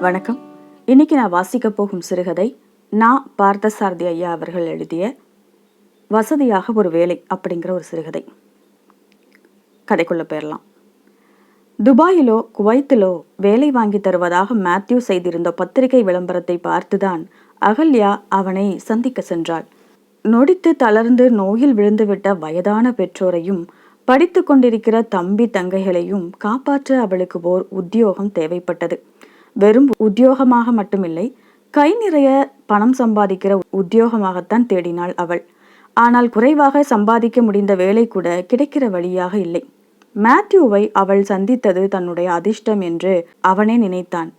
வணக்கம். இன்னைக்கு நான் வாசிக்க போகும் சிறுகதை நான் பார்த்தசாரதி ஐயா அவர்கள் எழுதிய வசதியாக ஒரு வேலை அப்படிங்கிற ஒரு சிறுகதை. கதைக்குள்ள போயிடலாம் துபாயிலோ குவைத்திலோ வேலை வாங்கி தருவதாக மேத்யூ செய்திருந்த பத்திரிகை விளம்பரத்தை பார்த்துதான் அகல்யா அவனை சந்திக்க சென்றாள். நொடித்து தளர்ந்து நோயில் விழுந்துவிட்ட வயதான பெற்றோரையும் படித்து கொண்டிருக்கிற தம்பி தங்கைகளையும் காப்பாற்ற அவளுக்கு ஓர் உத்தியோகம் தேவைப்பட்டது. வெறும் உத்தியோகமாக மட்டுமில்லை கை நிறைய பணம் சம்பாதிக்கிற உத்தியோகமாகத்தான் தேடினாள் அவள். ஆனால் குறைவாக சம்பாதிக்க முடிந்த வேலை கூட கிடைக்கிற வழியாக இல்லை. மேத்யூவை அவள் சந்தித்தது தன்னுடைய அதிர்ஷ்டம் என்று அவனே நினைத்தான்.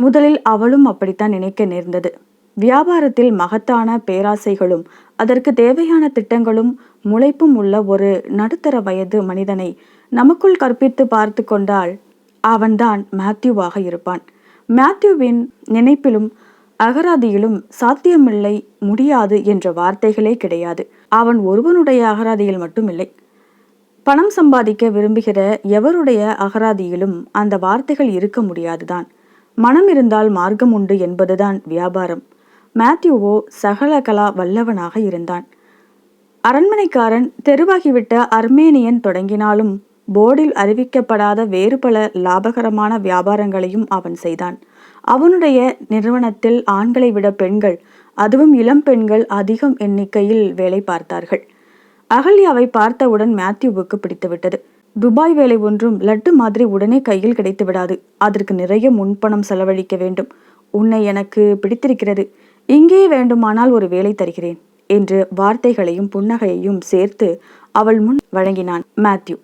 முதலில் அவளும் அப்படித்தான் நினைக்க நேர்ந்தது. வியாபாரத்தில் மகத்தான பேராசைகளும் அதற்கு தேவையான திட்டங்களும் முளைப்பும் உள்ள ஒரு நடுத்தர வயது மனிதனை நமக்குள் கற்பித்து பார்த்து கொண்டால் அவன்தான் மேத்யூவாக இருப்பான். மேத்யூவின் நினைப்பிலும் அகராதியிலும் சாத்தியமில்லை முடியாது என்ற வார்த்தைகளே கிடையாது. அவன் ஒருவனுடைய அகராதியில் மட்டுமில்லை. பணம் சம்பாதிக்க விரும்புகிற எவருடைய அகராதியிலும் அந்த வார்த்தைகள் இருக்க முடியாதுதான். மனம் இருந்தால் மார்க்கம் உண்டு என்பதுதான் வியாபாரம். மேத்யூவோ சகல கலா வல்லவனாக இருந்தான். அரண்மனைக்காரன் தெருவாகிவிட்ட அர்மேனியன் தொடங்கினாலும் போர்டில் அறிவிக்கப்படாத வேறு பல லாபகரமான வியாபாரங்களையும் அவன் செய்தான். அவனுடைய நிறுவனத்தில் ஆண்களை விட பெண்கள் அதுவும் இளம் பெண்கள் அதிகம் எண்ணிக்கையில் வேலை பார்த்தார்கள். அகல்யாவை பார்த்தவுடன் மேத்யூவுக்கு பிடித்துவிட்டது. துபாய் வேலை ஒன்றும் லட்டு மாதிரி உடனே கையில் கிடைத்து விடாது. அதற்கு நிறைய முன்பணம் செலவழிக்க வேண்டும். உன்னை எனக்கு பிடித்திருக்கிறது. இங்கே வேண்டுமானால் ஒரு வேலை தருகிறேன் என்று வார்த்தைகளையும் புன்னகையையும் சேர்த்து அவள் முன் வழங்கினான் மேத்யூ.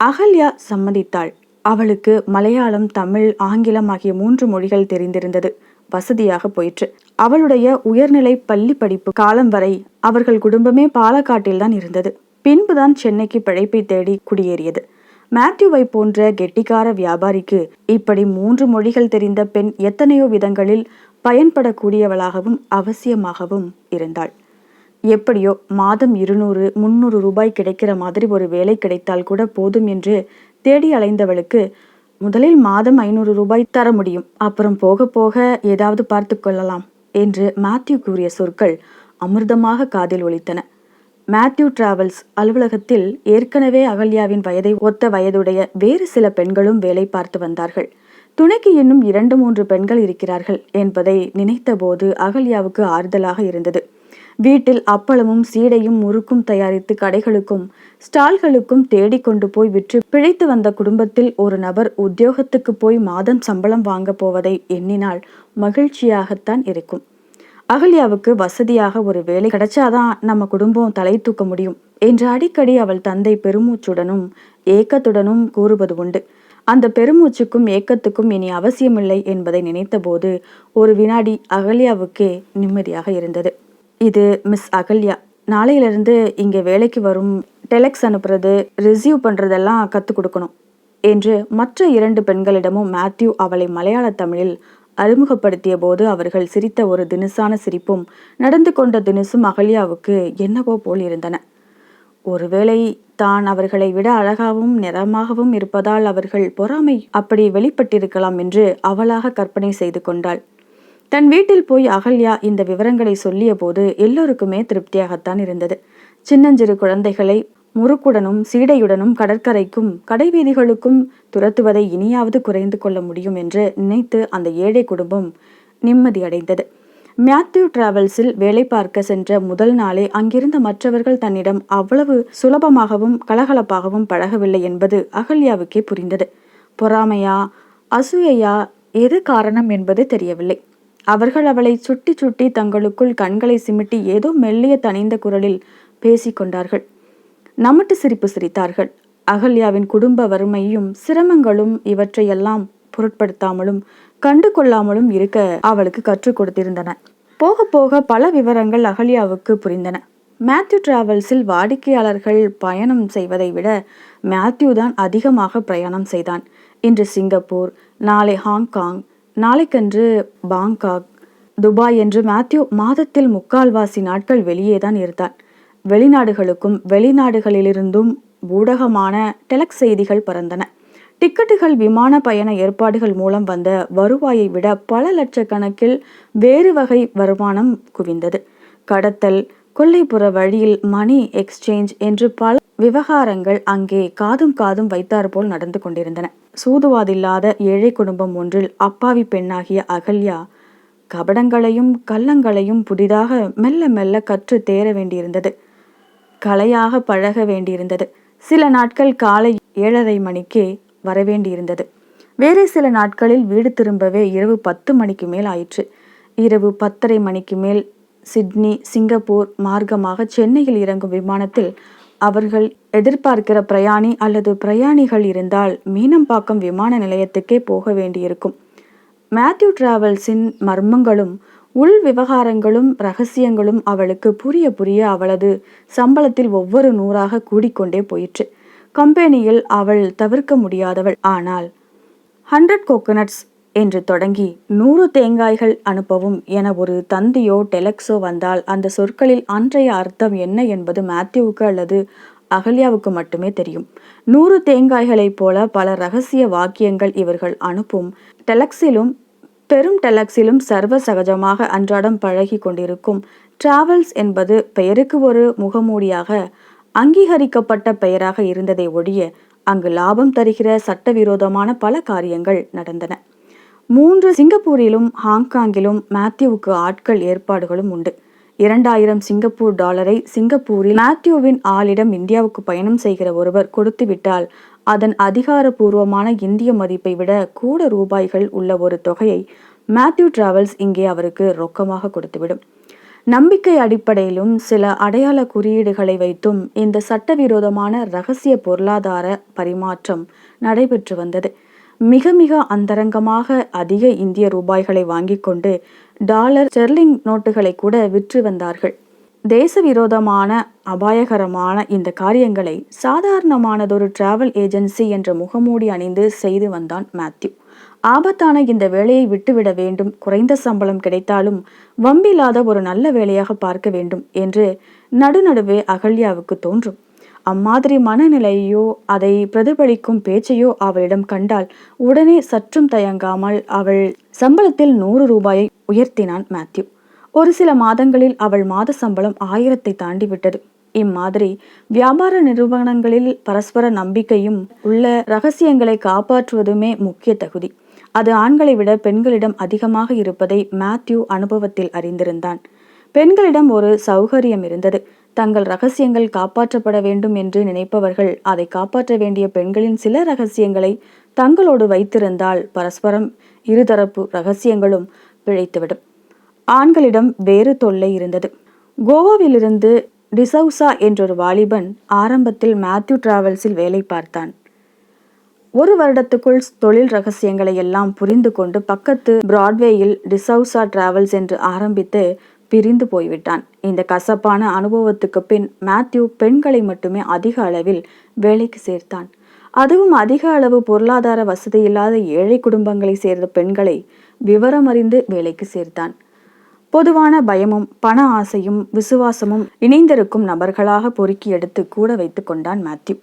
அகல்யா சம்மதித்தாள். அவளுக்கு மலையாளம் தமிழ் ஆங்கிலம் ஆகிய மூன்று மொழிகள் தெரிந்திருந்தது. வசதியாக போயிற்று. அவளுடைய உயர்நிலை பள்ளி படிப்பு காலம் வரை அவர்கள் குடும்பமே பாலக்காட்டில்தான் இருந்தது. பின்புதான் சென்னைக்கு பிழைப்பை தேடி குடியேறியது. மேத்யூவை போன்ற கெட்டிக்கார வியாபாரிக்கு இப்படி மூன்று மொழிகள் தெரிந்த பெண் எத்தனையோ விதங்களில் பயன்படக்கூடியவளாகவும் அவசியமாகவும் இருந்தாள். எப்படியோ மாதம் இருநூறு முந்நூறு ரூபாய் கிடைக்கிற மாதிரி ஒரு வேலை கிடைத்தால் கூட போதும் என்று தேடி அலைந்தவளுக்கு முதலில் மாதம் ஐநூறு ரூபாய் தர முடியும். அப்புறம் போக போக ஏதாவது பார்த்து கொள்ளலாம் என்று மேத்யூ கூறிய சொற்கள் அமிர்தமாக காதில் ஒலித்தன. மேத்யூ டிராவல்ஸ் அலுவலகத்தில் ஏற்கனவே அகல்யாவின் வயதை ஒத்த வயதுடைய வேறு சில பெண்களும் வேலை பார்த்து வந்தார்கள். துணைக்கு இன்னும் இரண்டு மூன்று பெண்கள் இருக்கிறார்கள் என்பதை நினைத்தபோது அகல்யாவுக்கு ஆறுதலாக இருந்தது. வீட்டில் அப்பளமும் சீடையும் முறுக்கும் தயாரித்து கடைகளுக்கும் ஸ்டால்களுக்கும் தேடிக்கொண்டு போய் விற்று பிழைத்து வந்த குடும்பத்தில் ஒரு நபர் உத்தியோகத்துக்கு போய் மாதம் சம்பளம் வாங்க போவதை எண்ணினால் மகிழ்ச்சியாகத்தான் இருக்கும். அகல்யாவுக்கு வசதியாக ஒரு வேலை கிடைச்சாதான் நம்ம குடும்பம் தலை தூக்க முடியும் என்று அடிக்கடி அவள் தந்தை பெருமூச்சுடனும் ஏக்கத்துடனும் கூறுவது உண்டு. அந்த பெருமூச்சுக்கும் ஏக்கத்துக்கும் இனி அவசியமில்லை என்பதை நினைத்தபோது ஒரு வினாடி அகல்யாவுக்கே நிம்மதியாக இருந்தது. இது மிஸ் அகல்யா. நாளையிலிருந்து இங்கே வேலைக்கு வரும் டெலெக்ஸ் அனுப்புறது ரிசீவ் பண்ணுறதெல்லாம் கற்றுக் கொடுக்கணும் என்று மற்ற இரண்டு பெண்களிடமும் மேத்யூ அவளை மலையாள தமிழில் அறிமுகப்படுத்திய போது அவர்கள் சிரித்த ஒரு தினுசான சிரிப்பும் நடந்து கொண்ட தினுசும் அகல்யாவுக்கு என்னவோ போல் இருந்தன. ஒருவேளை தான் அவர்களை விட அழகாகவும் நிறமாகவும் இருப்பதால் அவர்கள் பொறாமை அப்படி வெளிப்பட்டிருக்கலாம் என்று அவளாக கற்பனை செய்து கொண்டாள். தன் வீட்டில் போய் அகல்யா இந்த விவரங்களை சொல்லிய போது எல்லோருக்குமே திருப்தியாகத்தான் இருந்தது. சின்னஞ்சிறு குழந்தைகளை முறுக்குடனும் சீடையுடனும் கடற்கரைக்கும் கடைவீதிகளுக்கும் துரத்துவதை இனியாவது குறைந்து கொள்ள முடியும் என்று நினைத்து அந்த ஏழை குடும்பம் நிம்மதியடைந்தது. மேத்யூ டிராவல்ஸில் வேலை பார்க்க சென்ற முதல் நாளே அங்கிருந்த மற்றவர்கள் தன்னிடம் அவ்வளவு சுலபமாகவும் கலகலப்பாகவும் பழகவில்லை என்பது அகல்யாவுக்கே புரிந்தது. பொறாமையா அசூயையா எது காரணம் என்பது தெரியவில்லை. அவர்கள் அவளை சுட்டி சுட்டி தங்களுக்குள் கண்களை சிமிட்டி ஏதோ மெல்லிய தனிந்த குரலில் பேசிக்கொண்டார்கள் நமட்டு சிரிப்பு சிரித்தார்கள். அகல்யாவின் குடும்ப வறுமையும் சிரமங்களும் இவற்றையெல்லாம் பொருட்படுத்தாமலும் கண்டு கொள்ளாமலும் இருக்க அவளுக்கு கற்றுக் கொடுத்திருந்தன. போக போக பல விவரங்கள் அகல்யாவுக்கு புரிந்தன. மேத்யூ டிராவல்ஸில் வாடிக்கையாளர்கள் பயணம் செய்வதை விட மேத்யூ தான் அதிகமாக பிரயாணம் செய்தான். இன்று சிங்கப்பூர் நாளை ஹாங்காங் நாளைக்கன்று பாங்காக் துபாய் என்று மேத்யூ மாதத்தில் முக்கால்வாசி நாட்கள் வெளியே தான் இருந்தான். வெளிநாடுகளுக்கும் வெளிநாடுகளிலிருந்தும் ஊடகமான டெலக்ஸ் செய்திகள் பறந்தன. டிக்கெட்டுகள் விமான பயண ஏற்பாடுகள் மூலம் வந்த வருவாயை விட பல லட்சக்கணக்கில் வேறு வகை வருமானம் குவிந்தது. கடத்தல் கொல்லைப்புற வழியில் மணி எக்ஸ்சேஞ்ச் என்று பல விவகாரங்கள் அங்கே காதும் காதும் வைத்தாற்போல் நடந்து கொண்டிருந்தன. சூதுவாதில்லாத ஏழை குடும்பம் ஒன்றில் அப்பாவி பெண்ணாகிய அகல்யா கபடங்களையும் கள்ளங்களையும் புதிதாக மெல்ல மெல்ல கற்று தேர வேண்டியிருந்தது. கலையாக பழக வேண்டியிருந்தது. சில நாட்கள் காலை ஏழரை மணிக்கே வரவேண்டியிருந்தது வேறு சில நாட்களில் வீடு திரும்பவே இரவு பத்து மணிக்கு மேல் ஆயிற்று. இரவு பத்தரை மணிக்கு மேல் சிட்னி சிங்கப்பூர் மார்க்கமாக சென்னையில் இறங்கும் விமானத்தில் அவர்கள் எதிர்பார்க்கிற பிரயாணி அல்லது பிரயாணிகள் இருந்தால் மீனம்பாக்கம் விமான நிலையத்துக்கே போக வேண்டியிருக்கும். மேத்யூ டிராவல்ஸின் மர்மங்களும் உள் விவகாரங்களும் ரகசியங்களும் அவளுக்கு புரிய புரிய அவளது சம்பளத்தில் ஒவ்வொரு நூறாக கூடிக்கொண்டே போயிற்று. கம்பெனியில் அவள் தவிர்க்க முடியாதவள். ஆனால் ஹண்ட்ரட் கோகனட்ஸ் என்று தொடங்கி நூறு தேங்காய்கள் அனுப்பவும் என ஒரு தந்தியோ டெலக்ஸோ வந்தால் அந்த சொற்களில் அன்றைய அர்த்தம் என்ன என்பது மேத்யூவுக்கு அல்லது அகல்யாவுக்கு மட்டுமே தெரியும். நூறு தேங்காய்களைப் போல பல ரகசிய வாக்கியங்கள் இவர்கள் அனுப்பும். டெலக்ஸிலும் பெரும் டெலக்ஸிலும் சர்வ சகஜமாக அன்றாடம் பழகி கொண்டிருக்கும். டிராவல்ஸ் என்பது பெயருக்கு ஒரு முகமூடியாக அங்கீகரிக்கப்பட்ட பெயராக இருந்ததை ஒழிய அங்கு லாபம் தருகிற சட்டவிரோதமான பல காரியங்கள் நடந்தன. மூன்று சிங்கப்பூரிலும் ஹாங்காங்கிலும் மேத்யூவுக்கு ஆட்கள் ஏற்பாடுகளும் உண்டு. இரண்டாயிரம் சிங்கப்பூர் டாலரை சிங்கப்பூரில் மேத்யூவின் ஆளிடம் இந்தியாவுக்கு பயணம் செய்கிற ஒருவர் கொடுத்துவிட்டால் அதன் அதிகாரபூர்வமான இந்திய மதிப்பை விட கூட ரூபாய்கள் உள்ள ஒரு தொகையை மேத்யூ டிராவல்ஸ் இங்கே அவருக்கு ரொக்கமாக கொடுத்துவிடும். நம்பிக்கை அடிப்படையிலும் சில அடையாள குறியீடுகளை வைத்தும் இந்த சட்டவிரோதமான ரகசிய பொருளாதார பரிமாற்றம் நடைபெற்று வந்தது. மிக மிக அந்தரங்கமாக அதிக இந்திய ரூபாய்களை வாங்கி கொண்டு டாலர் ஸ்டெர்லிங் நோட்டுகளை கூட விற்று வந்தார்கள். தேச விரோதமான அபாயகரமான இந்த காரியங்களை சாதாரணமானதொரு டிராவல் ஏஜென்சி என்ற முகமூடி அணிந்து செய்து வந்தான் மேத்யூ ஆபத்தான இந்த வேலையை விட்டுவிட வேண்டும். குறைந்த சம்பளம் கிடைத்தாலும் வம்பில்லாத ஒரு நல்ல வேலையாக பார்க்க வேண்டும் என்று நடுநடுவே அகல்யாவுக்கு தோன்றும். அம்மாதிரி மனநிலையோ அதை பிரதிபலிக்கும் பேச்சையோ அவளிடம் கண்டால் உடனே சற்றும் தயங்காமல் அவள் சம்பளத்தில் நூறு ரூபாயை உயர்த்தினான் மேத்யூ. ஒரு சில மாதங்களில் அவள் மாத சம்பளம் ஆயிரத்தை தாண்டி விட்டது. இம்மாதிரி வியாபார நிறுவனங்களில் பரஸ்பர நம்பிக்கையும் உள்ள ரகசியங்களை காப்பாற்றுவதுமே முக்கிய தகுதி. அது ஆண்களை விட பெண்களிடம் அதிகமாக இருப்பதை மேத்யூ அனுபவத்தில் அறிந்திருந்தான். பெண்களிடம் ஒரு சௌகரியம் இருந்தது. தங்கள் ரகசியங்கள் காப்பாற்றப்பட வேண்டும் என்று நினைப்பவர்கள் அதை காப்பாற்ற வேண்டிய பெண்களின் சில ரகசியங்களை தங்களோடு வைத்திருந்தால் பரஸ்பரம் இருதரப்பு ரகசியங்களும் பிழைத்துவிடும். ஆண்களிடம் வேறு தொல்லை இருந்தது. கோவாவிலிருந்து டிசவுசா என்றொரு வாலிபன் ஆரம்பத்தில் மேத்யூ டிராவல்ஸில் வேலை பார்த்தான். ஒரு வருடத்துக்குள் தொழில் ரகசியங்களை எல்லாம் புரிந்து கொண்டு பக்கத்து பிராட்வேயில் டிசவுசா டிராவல்ஸ் என்று ஆரம்பித்து பிரிந்து போய்விட்டான். இந்த கசப்பான அனுபவத்துக்கு பின் மேத்யூ பெண்களை மட்டுமே அதிக அளவில் வேலைக்கு சேர்த்தான். அதுவும் அதிக அளவு பொருளாதார வசதி இல்லாத ஏழை குடும்பங்களை சேர்ந்த பெண்களை விவரம் அறிந்து வேலைக்கு சேர்த்தான். பொதுவான பயமும் பண ஆசையும் விசுவாசமும் இணைந்திருக்கும் நபர்களாக பொறுக்கி எடுத்து கூட வைத்து கொண்டான் மேத்யூ.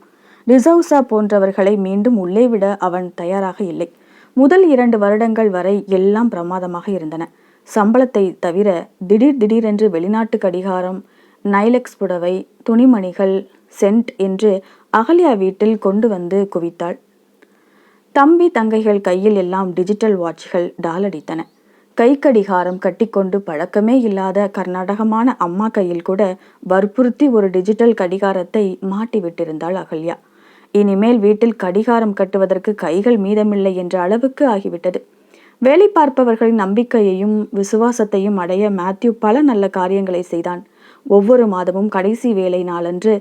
டிசவுசா போன்றவர்களை மீண்டும் உள்ளே விட அவன் தயாராக இல்லை. முதல் இரண்டு வருடங்கள் வரை எல்லாம் பிரமாதமாக இருந்தன. சம்பளத்தை தவிர திடீர் திடீரென்று வெளிநாட்டு கடிகாரம் நைலெக்ஸ் புடவை துணிமணிகள் சென்ட் என்று அகல்யா வீட்டில் கொண்டு வந்து குவித்தாள். தம்பி தங்கைகள் கையில் எல்லாம் டிஜிட்டல் வாட்ச்கள் டாலடித்தன. கை கடிகாரம் கட்டிக்கொண்டு பழக்கமே இல்லாத கர்நாடகமான அம்மா கையில் கூட வற்புறுத்தி ஒரு டிஜிட்டல் கடிகாரத்தை மாட்டி விட்டிருந்தாள் அகல்யா. இனிமேல் வீட்டில் கடிகாரம் கட்டுவதற்கு கைகள் மீதமில்லை என்ற அளவுக்கு ஆகிவிட்டது. வேலை பார்ப்பவர்களின் நம்பிக்கையையும் விசுவாசத்தையும் அடைய மேத்யூ பல நல்ல காரியங்களை செய்தான். ஒவ்வொரு மாதமும் கடைசி வேலை நாளன்று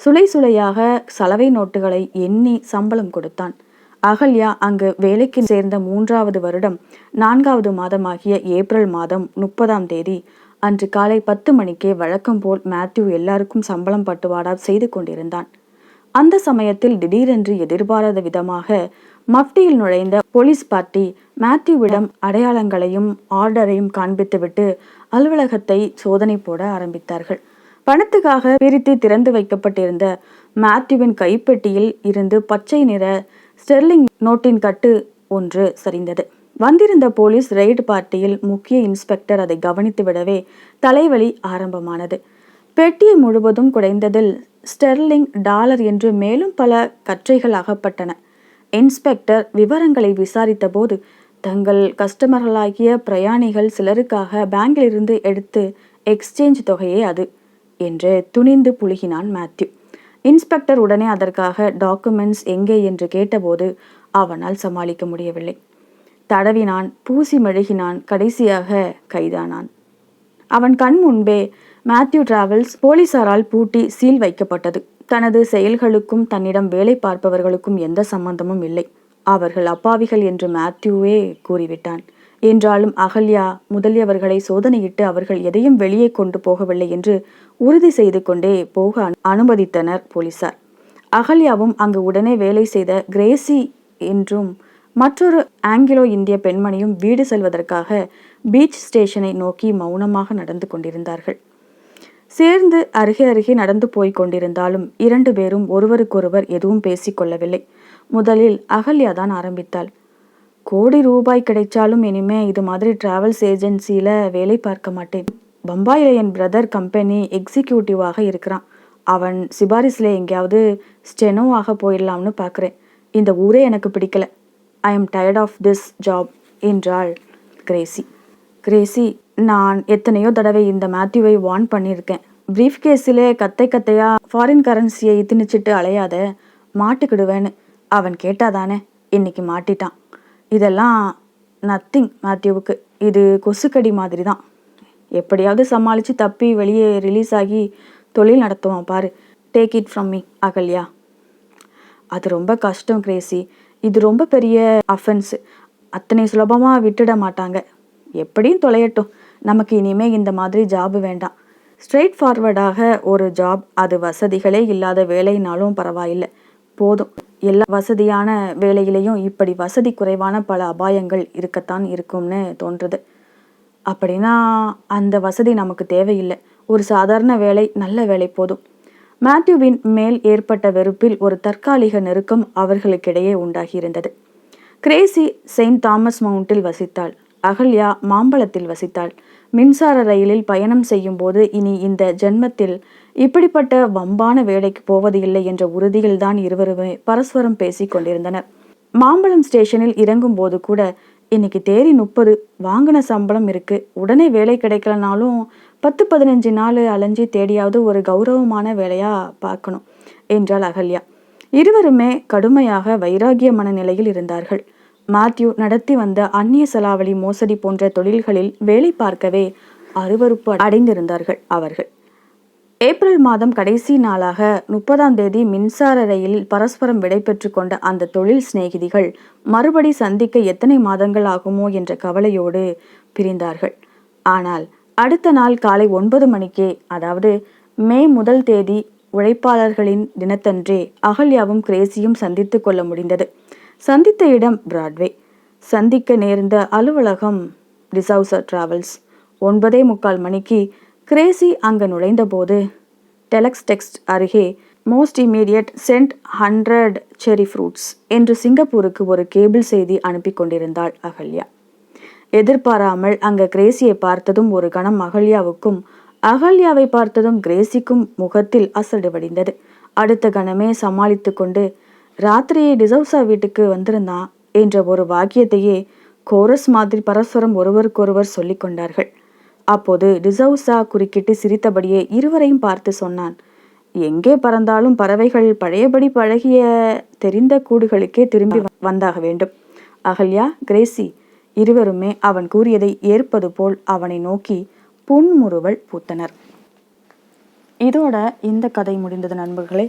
சுளை சுளையாக சலவை நோட்டுகளை எண்ணி சம்பளம் கொடுத்தான். அகல்யா அங்கு வேலைக்கு சேர்ந்த மூன்றாவது வருடம் நான்காவது மாதமாகிய ஏப்ரல் மாதம் முப்பதாம் தேதி அன்று காலை பத்து மணிக்கே வழக்கம் போல் மேத்யூ எல்லாருக்கும் சம்பளம் பட்டுவாடா செய்து கொண்டிருந்தான். அந்த சமயத்தில் திடீரென்று எதிர்பாராத விதமாக மஃப்டியில் நுழைந்த போலீஸ் பார்ட்டி மேத்யூவிடம் அடையாளங்களையும் ஆர்டரையும் காண்பித்துவிட்டு அலுவலகத்தை சோதனை போட ஆரம்பித்தார்கள். பணத்துக்காக பிரித்து திறந்து வைக்கப்பட்டிருந்த மேத்யூவின் கைப்பெட்டியில் இருந்து பச்சை நிற ஸ்டெர்லிங் நோட்டின் கட்டு ஒன்று சரிந்தது. வந்திருந்த போலீஸ் ரெய்டு பார்ட்டியில் முக்கிய இன்ஸ்பெக்டர் அதை கவனித்து விடவே தலைவலி ஆரம்பமானது. பெட்டியை முழுவதும் குடைந்ததில் ஸ்டெர்லிங் டாலர் என்று மேலும் பல கற்றைகள் அகப்பட்டன. இன்ஸ்பெக்டர் விவரங்களை விசாரித்தபோது தங்கள் கஸ்டமர்களாகிய பிரயாணிகள் சிலருக்காக பேங்கிலிருந்து எடுத்து எக்ஸ்சேஞ்ச் தொகையே அது என்று துணிந்து புழுகினான் மேத்யூ. இன்ஸ்பெக்டர் உடனே அதற்காக டாக்குமெண்ட்ஸ் எங்கே என்று கேட்டபோது அவனால் சமாளிக்க முடியவில்லை. தடவினான் பூசி மெழுகினான் கடைசியாக கைதானான். அவன் கண் முன்பே மேத்யூ டிராவல்ஸ் போலீசாரால் பூட்டி சீல் வைக்கப்பட்டது. தனது செயல்களுக்கும் தன்னிடம் வேலை பார்ப்பவர்களுக்கும் எந்த சம்பந்தமும் இல்லை. அவர்கள் அப்பாவிகள் என்று மேத்யூவே கூறிவிட்டான். என்றாலும் அகல்யா முதலியவர்களை சோதனையிட்டு அவர்கள் எதையும் வெளியே கொண்டு போகவில்லை என்று உறுதி செய்து கொண்டே போக அனுமதித்தனர் போலீசார். அகல்யாவும் அங்கு உடனே வேலை செய்த கிரேசி என்றும் மற்றொரு ஆங்கிலோ இந்திய பெண்மணியும் வீடு செல்வதற்காக பீச் ஸ்டேஷனை நோக்கி மௌனமாக நடந்து கொண்டிருந்தார்கள். சேர்ந்து அருகே அருகே நடந்து போய் கொண்டிருந்தாலும் இரண்டு பேரும் ஒருவருக்கொருவர் எதுவும் பேசிக்கொள்ளவில்லை முதலில் அகல்யா தான் ஆரம்பித்தாள். கோடி ரூபாய் கிடைச்சாலும் இனிமே இது மாதிரி டிராவல்ஸ் ஏஜென்சியில் வேலை பார்க்க மாட்டேன். பம்பாயில் என் பிரதர் கம்பெனி எக்ஸிக்யூட்டிவாக இருக்கிறான். அவன் சிபாரிஸில் எங்கேயாவது ஸ்டெனோவாக போயிடலாம்னு பார்க்குறேன் இந்த ஊரே எனக்கு பிடிக்கல. I am tired of this job என்றாள் கிரேசி. கிரேசி நான் எத்தனையோ தடவை இந்த மேத்யூவை வார்ன் பண்ணியிருக்கேன். ப்ரீஃப் கேஸிலே கத்தை கத்தையாக ஃபாரின் கரன்சியை திணிச்சிட்டு அலையாத மாட்டிக்கிடுவேன்னு அவன் கேட்டாதானே இன்னைக்கு மாட்டிட்டான். இதெல்லாம் நத்திங் மேத்யூவுக்கு. இது கொசுக்கடி மாதிரி தான் எப்படியாவது சமாளித்து தப்பி வெளியே ரிலீஸ் ஆகி தொழில் நடத்துவான் பாரு. Take it from me Ahalya. அது ரொம்ப கஷ்டம் கிரேசி. இது ரொம்ப பெரிய அஃபென்ஸு அத்தனை சுலபமாக விட்டுட மாட்டாங்க. எப்படியும் தொலையட்டும். நமக்கு இனிமே இந்த மாதிரி ஜாப் வேண்டாம். ஸ்ட்ரெயிட் ஃபார்வர்டாக ஒரு ஜாப் அது வசதிகளே இல்லாத வேலைனாலும் பரவாயில்லை. போதும். எல்லா வசதியான வேலையிலையும் இப்படி வசதி குறைவான பல அபாயங்கள் இருக்கத்தான் இருக்கும்னு தோன்றுது. அப்படின்னா அந்த வசதி நமக்கு தேவையில்லை. ஒரு சாதாரண வேலை நல்ல வேலை போதும். மேத்யூவின் மேல் ஏற்பட்ட வெறுப்பில் ஒரு தற்காலிக நெருக்கம் அவர்களுக்கிடையே உண்டாகியிருந்தது. கிரேசி செயின்ட் தாமஸ் மவுண்டில் வசித்தாள். அகல்யா மாம்பழத்தில் வசித்தாள். மின்சார ரயிலில் பயணம் செய்யும்போது இனி இந்த ஜென்மத்தில் இப்படிப்பட்ட வம்பான வேலைக்கு போவது இல்லை என்ற உறுதியில்தான் இருவருமே பரஸ்பரம் பேசிக் கொண்டிருந்தனர். மாம்பழம் ஸ்டேஷனில் இறங்கும் போது கூட இன்னைக்கு தேரி முப்பது வாங்கின சம்பளம் இருக்கு. உடனே வேலை கிடைக்கலனாலும் பத்து பதினஞ்சு நாள் அலைஞ்சி தேடியாவது ஒரு கௌரவமான வேலையா பார்க்கணும் என்றாள் அகல்யா. இருவருமே கடுமையாக வைராகிய மனநிலையில் இருந்தார்கள். மாத்யூ நடத்தி வந்த அந்நிய செலாவளி மோசடி போன்ற தொழில்களில் வேலை பார்க்கவே அருவறுப்பு அடைந்திருந்தார்கள் அவர்கள். ஏப்ரல் மாதம் கடைசி நாளாக முப்பதாம் தேதி மின்சார ரயிலில் பரஸ்பரம் விடைபெற்று கொண்ட அந்த தொழில் சிநேகிதிகள் மறுபடி சந்திக்க எத்தனை மாதங்கள் ஆகுமோ என்ற கவலையோடு பிரிந்தார்கள். ஆனால் அடுத்த நாள் காலை ஒன்பது மணிக்கே அதாவது மே முதல் தேதி உழைப்பாளர்களின் தினத்தன்றே அகல்யாவும் கிரேசியும் சந்தித்து கொள்ள முடிந்தது. சந்தித்த இடம் பிராட்வே சந்திக்க நேர்ந்த அலுவலகம் டிசவுசர் டிராவல்ஸ் ஒன்பதே முக்கால் மணிக்கு கிரேசி அங்கு நுழைந்தபோது டெலக்ஸ் டெக்ஸ்ட் அருகே most immediate send hundred cherry fruits என்று சிங்கப்பூருக்கு ஒரு கேபிள் செய்தி அனுப்பி கொண்டிருந்தாள் அகல்யா. எதிர்பாராமல் அங்க கிரேசியை பார்த்ததும் ஒரு கணம் அகல்யாவுக்கும் அகல்யாவை பார்த்ததும் கிரேசிக்கும் முகத்தில் அசடு வடிந்தது. அடுத்த கணமே சமாளித்து கொண்டு ராத்திரி டிசவுசா வீட்டுக்கு வந்திருந்தான் என்ற ஒரு வாக்கியத்தையே கோரஸ் மாதிரி பரஸ்பரம் ஒருவருக்கொருவர் சொல்லிக் கொண்டார்கள். அப்போது டிசவுசா குறுக்கிட்டு சிரித்தபடியே இருவரையும் பார்த்து சொன்னான் எங்கே பறந்தாலும் பறவைகள் பழையபடி பழகிய தெரிந்த கூடுகளுக்கே திரும்பி வந்தாக வேண்டும். அகல்யா கிரேசி இருவருமே அவன் கூறியதை ஏற்பது போல் அவனை நோக்கி புன்முறுவல் பூத்தனர். இதோட இந்த கதை முடிந்தது நண்பர்களே.